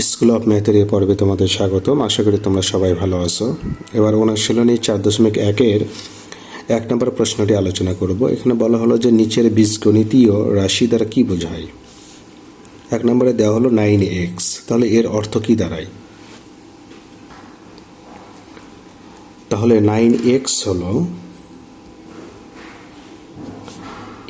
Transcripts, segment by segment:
School of ম্যাথের এই পর্বে তোমাদের স্বাগতম। আশা করি তোমরা সবাই ভালো আছো। এবার অনুশীলনী চার দশমিক একের এক নম্বর প্রশ্নটি আলোচনা করব। এখানে বলা হলো যে নিচের বীজগণিতীয় রাশি দ্বারা কি বোঝায়? এক নম্বরে দেওয়া হলো নাইন এক্স। তাহলে এর অর্থ কি দাঁড়ায়? তাহলে নাইন এক্স হলো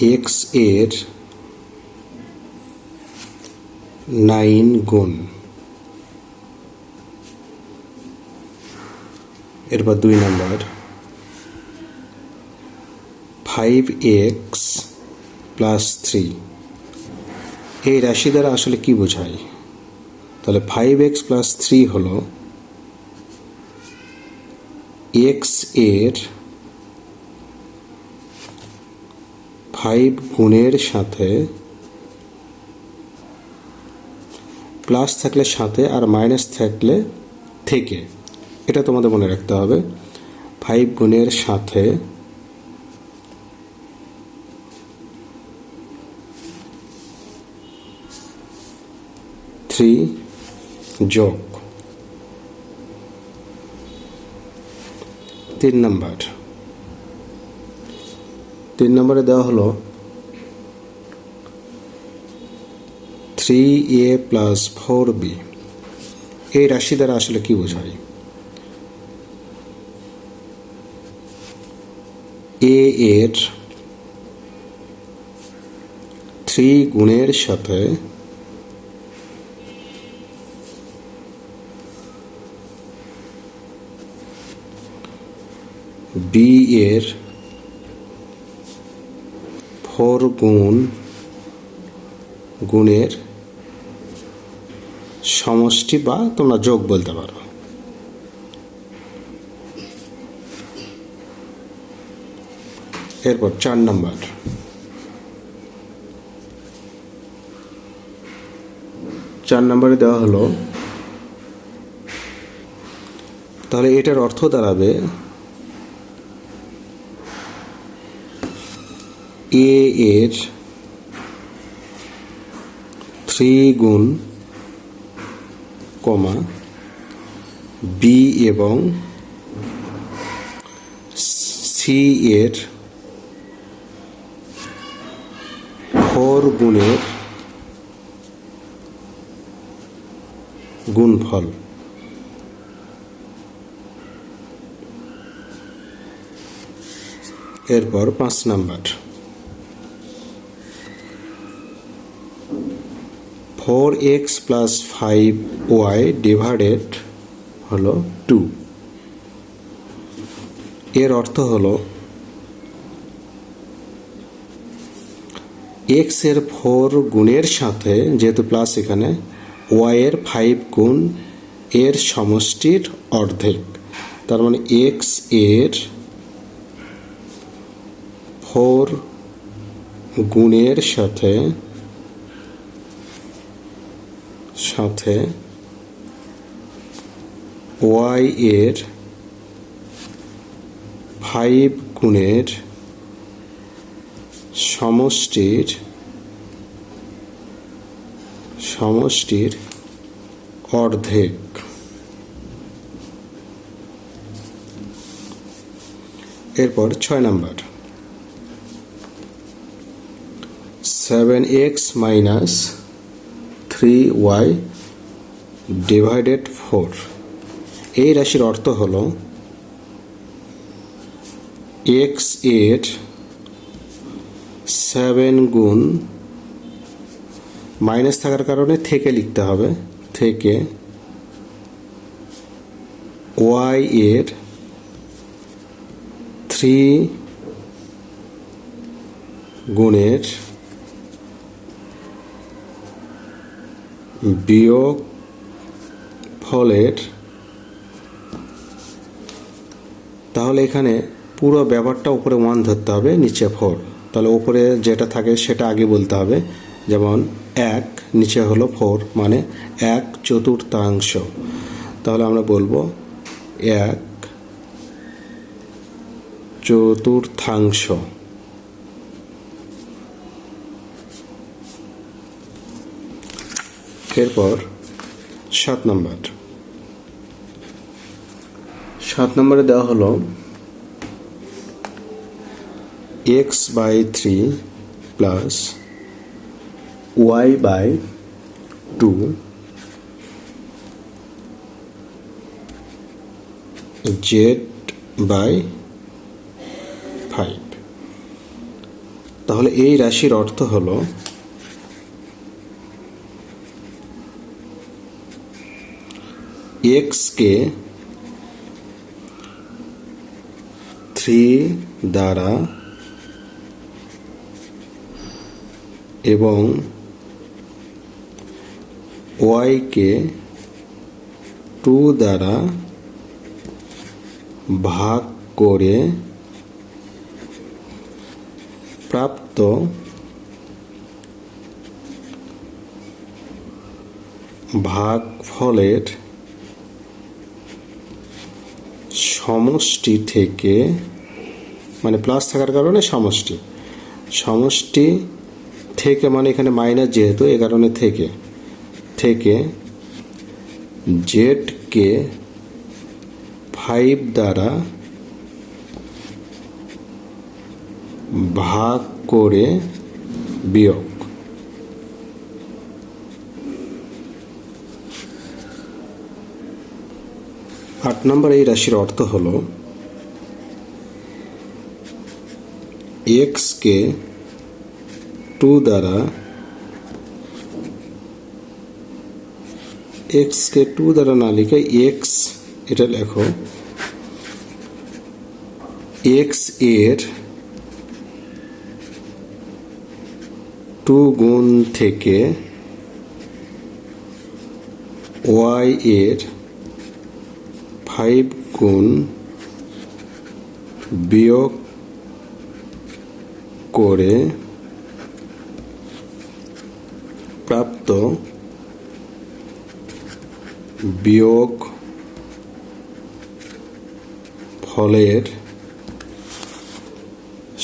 এক্সের নাইন গুণ এরপর দুই নম্বর। ফাইভ এক্স প্লাস থ্রি এই রাশি দ্বারা আসলে কি বোঝায়? তাহলে ফাইভ এক্স প্লাস থ্রি হল এক্সের ফাইভ গুণের সাথে প্লাস থাকলে সাথে আর মাইনাস থাকলে থেকে। এটা তোমাদের মনে রাখতে হবে। ফাইভ গুণের সাথে থ্রি যোগ তিন নম্বর। তিন নম্বরে দেওয়া হলো three A plus four B এই রাশি দ্বারা আসলে কি বোঝায়? এ এর থ্রি গুণের সাথে বি এর ফোর গুণ গুণের সমষ্টি বা তোমরা যোগ বলতে পারো। এরপর চার নম্বর। চার নম্বরে দেওয়া হলো, তাহলে এটার অর্থ দাঁড়াবে, এ এর থ্রি গুণ কমা বি এবং সি এর ফোর গুণের গুণফল। এরপর পাঁচ number. Four X plus five Y divided হলো টু। এর অর্থ হলো এক্সের ফোর গুণের সাথে, যেহেতু প্লাস এখানে ওয়াই এর ফাইভ গুণ এর সমষ্টির অর্ধেক। তার মানে এক্সের ফোর গুণের সাথে সাথে ওয়াই এর ফাইভ গুণের সমষ্টির সমষ্টির অর্ধেক। এরপর ছয় number. Seven X minus three Y divided four এই রাশির অর্থ হল এক্সের সেভেন গুণ মাইনাস থাকার কারণে থেকে লিখতে হবে। থেকে ওয়াই এর থ্রি গুণের বিয়োগ ফলের। তাহলে এখানে পুরো ব্যাপারটা উপরে ওয়ান ধরতে হবে, নিচে ফোর তাহলে উপরে যেটা থাকে সেটা আগে বলতে হবে। যেমন এক, নিচে হলো ফোর মানে এক চতুর্থাংশ। তাহলে আমরা বলব এক চতুর্থাংশ। এরপর সাত নম্বর। সাত নম্বরে দেওয়া হলো X by three plus Y by two Z by five তাহলে এই রাশির অর্থ হলো এক্সকে থ্রি দ্বারা এবং ওয়াইকে টু দ্বারা ভাগ করে প্রাপ্ত ভাগফলের সমষ্টি থেকে মানে প্লাস থাকার কারণে সমষ্টি। সমষ্টি থেকে মানে এখানে মাইনাস যেহেতু, এ কারণে থেকে। থেকে জেডকে ফাইভ দ্বারা ভাগ করে বিয়োগ। আট নম্বর এই রাশির অর্থ হল এক্সকে টু দ্বারা এক্সকে টু দ্বারা না লিখে এক্স এটা লেখো এক্সের টু গুণ থেকে ওয়াই এর ফাইভ গুণ বিয়োগ করে প্রাপ্ত বিয়োগ ফলের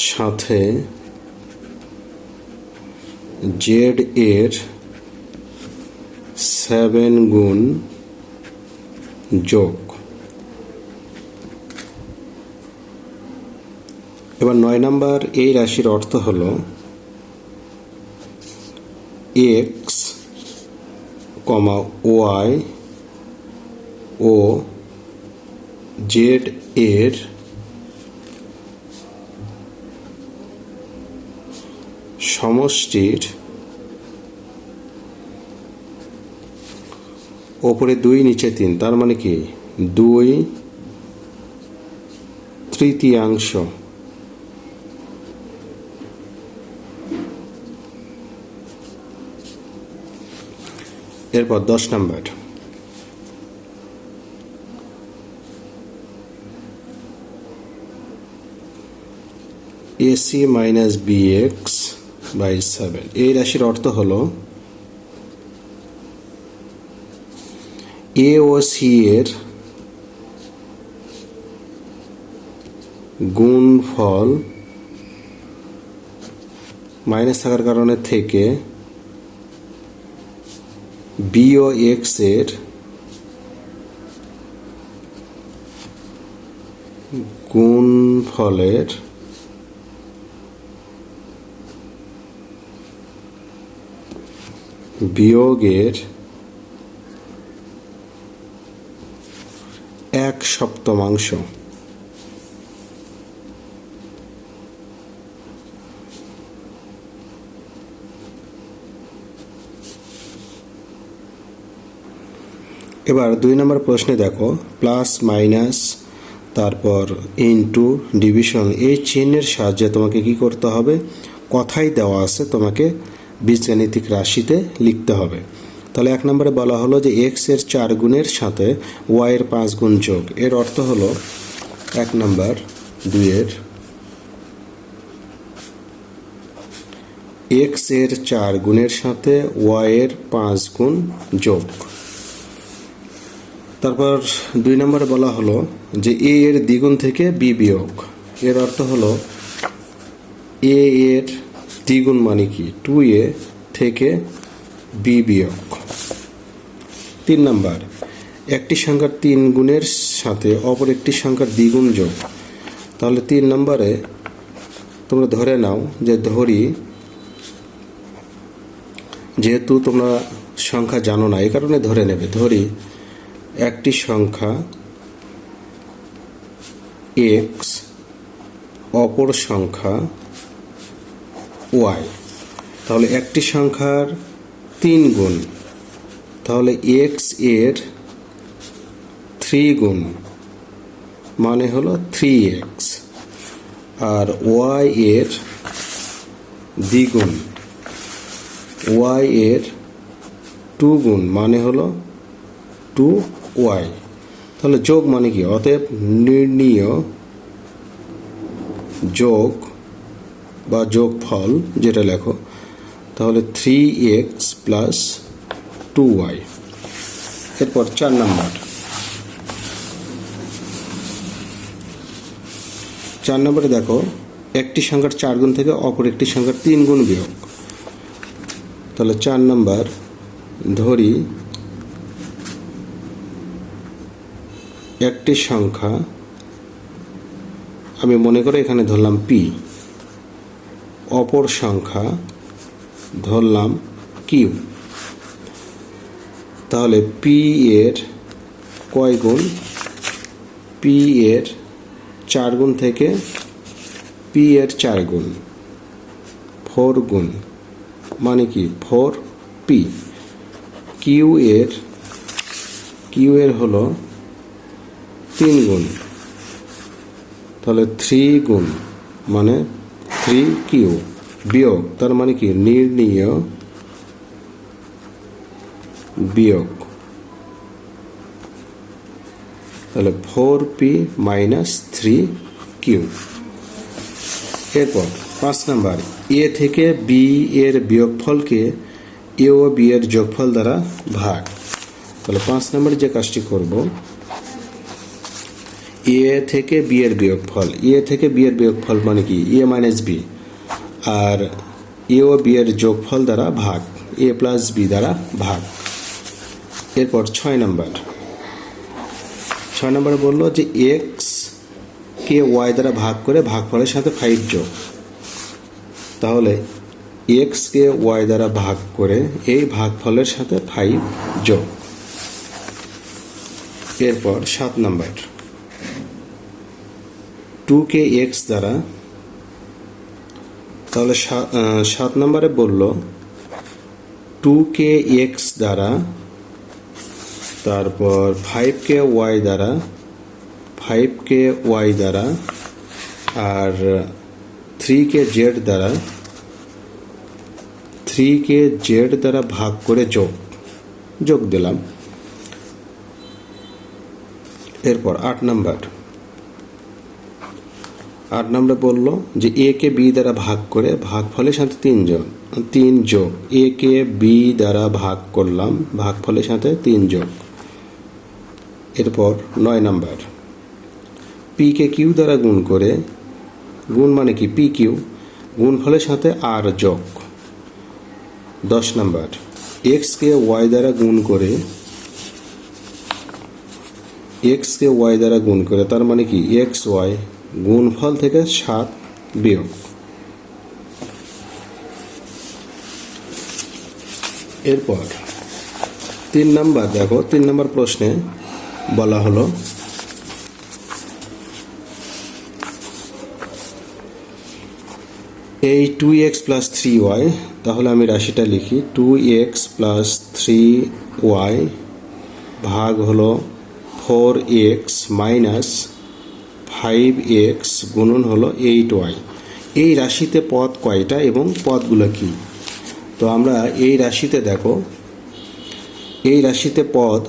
সাথে জেড এর সেভেন গুণ যোগ। এবার নয় নাম্বার এই রাশির অর্থ হল এক্স কমা ওয়াই ও জেড এর সমষ্টির ওপরে দুই, নিচে তিন, তার মানে কি? দুই তৃতীয়াংশ। এরপর দশ নম্বর। AC minus B X by seven. এই রাশির অর্থ হল এ ও সি এর গুণফল মাইনাস থাকার কারণে থেকে বি ও এক্সের গুণফলের বিয়োগের এক সপ্তমাংশ। এবার দুই নম্বর প্রশ্নে দেখো প্লাস মাইনাস তারপর ইনটু ডিভিশন এই চিহ্নের সাহায্যে তোমাকে কি করতে হবে? কথাই দেওয়া আছে তোমাকে বীজগাণিতিক রাশিতে লিখতে হবে। তাহলে এক নম্বরে বলা হলো যে এক্সের চার গুণের সাথে ওয়াইয়ের পাঁচ গুণ যোগ। এর অর্থ হলো এক নম্বর দুইয়ের এক্সের চার গুণের সাথে ওয়াইয়ের পাঁচ গুণ যোগ। তারপর দুই নম্বরে বলা হলো যে এ এর দ্বিগুণ থেকে বি বিয়োগ। এর অর্থ হলো এ এর দ্বিগুণ মানে কি? টু এ থেকে বি বিয়োগ। তিন নাম্বার, একটি সংখ্যার তিন গুণের সাথে অপর একটি সংখ্যার দ্বিগুণ যোগ। তাহলে তিন নম্বরে তোমরা ধরে নাও যে ধরি, যেহেতু তোমরা সংখ্যা জানো না, এই কারণে ধরে নেবে। ধরি একটি সংখ্যা এক্স অপর সংখ্যা ওয়াই তাহলে একটি সংখ্যার তিন গুণ। তাহলে এক্সের থ্রি গুণ মানে হলো থ্রি এক্স আর ওয়াই এর দ্বিগুণ। ওয়াই এর টু গুণ মানে হলো টু ওয়াই। তাহলে যোগ মানে কি? অতএব নির্ণীয় যোগ বা যোগফল, যেটা লেখো, তাহলে three X plus two Y এরপর চার নম্বর। চার নম্বরে দেখো, একটি সংখ্যার চার গুণ থেকে অপর একটি সংখ্যার তিন গুণ বিয়োগ। তাহলে চার নাম্বার, ধরি একটি সংখ্যা, আমি মনে করে এখানে ধরলাম পি। অপর সংখ্যা ধরলাম কিউ। তাহলে পি এর কয় গুণ? পি এর চার গুণ থেকে পি এর চার গুণ। ফোর গুণ। মানে কি? Four P. কিউ এর কিউ এর হলো তিন গুণ। তাহলে থ্রি গুণ মানে থ্রি কিউ বিয়োগ, তার মানে কি? নির্ণীয় বিয়োগ। তাহলে four P minus three Q. এরপর পাঁচ নাম্বার, এ থেকে বি এর বিয়োগফলকে এ ও বি এর যোগফল দ্বারা ভাগ। তাহলে পাঁচ নম্বরে যে কাজটি করব এ থেকে বি এর বিয়োগফল, এ থেকে বি এর বিয়োগফল মানে কি? এ মাইনাস বি আর এ ও বি এর যোগফল দ্বারা ভাগ, এ প্লাস বি দ্বারা ভাগ। এরপর ছয় নম্বর ছয় নম্বরে বলল যে এক্স কে ওয়াই দ্বারা ভাগ করে ভাগফলের সাথে ফাইভ যোগ। তাহলে এক্স কে ওয়াই দ্বারা ভাগ করে এই ভাগফলের সাথে ফাইভ যোগ। এরপর সাত নাম্বার টু কে এক্স দ্বারা, তাহলে সাত নম্বরে বলল টু কে এক্স দ্বারা, তারপর ফাইভ কে ওয়াই দ্বারা ফাইভ কে ওয়াই দ্বারা, আর থ্রি কে জেড দ্বারা থ্রি কে জেড দ্বারা ভাগ করে যোগ যোগ দিলাম। এরপর আট নাম্বার। আট নম্বরে বলল যে, এ কে বি দ্বারা ভাগ করে ভাগফলের সাথে তিন যোগ তিন যোগ। এ কে বি দ্বারা ভাগ করলাম ভাগফলের সাথে তিন যোগ। এরপর নয় নাম্বার। পি কে কিউ দ্বারা গুণ করে, গুণ মানে কি? পি কিউ গুণ ফলের সাথে আর যোগ। দশ নাম্বার। এক্স কে ওয়াই দ্বারা গুণ করে, এক্স কে ওয়াই দ্বারা গুণ করে, তার মানে কি? এক্স ওয়াই গুণফল থেকে সাত বিয়োগ। এরপর তিন নাম্বার, দেখো, তিন নাম্বার প্রশ্নে বলা হলো, এই two X plus three Y তাহলে আমি রাশিটা লিখি two X plus three Y ভাগ হলো four X minus five X গুণন হলো এইট ওয়াই। এই রাশিতে পদ কয়টা এবং পদগুলো কি? তো আমরা এই রাশিতে দেখো, এই রাশিতে পদ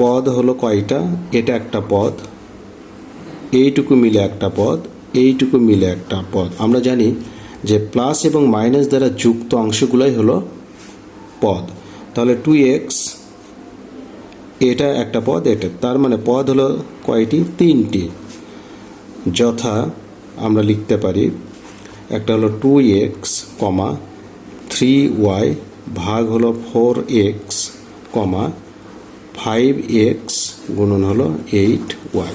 পদ হলো কয়টা? এটা একটা পদ, এইটুকু মিলে একটা পদ, এইটুকু মিলে একটা পদ। আমরা জানি যে প্লাস এবং মাইনাস দ্বারা যুক্ত অংশগুলোই হলো পদ। তাহলে টু এক্স এটা একটা পদ, এটা। তার মানে পদ হলো কয়টি? তিনটি। যথা আমরা লিখতে পারি, একটা হলো টু এক্স কমা থ্রি ওয়াই ভাগ হলো ফোর এক্স কমা ফাইভ এক্স গুণন হলো এইট ওয়াই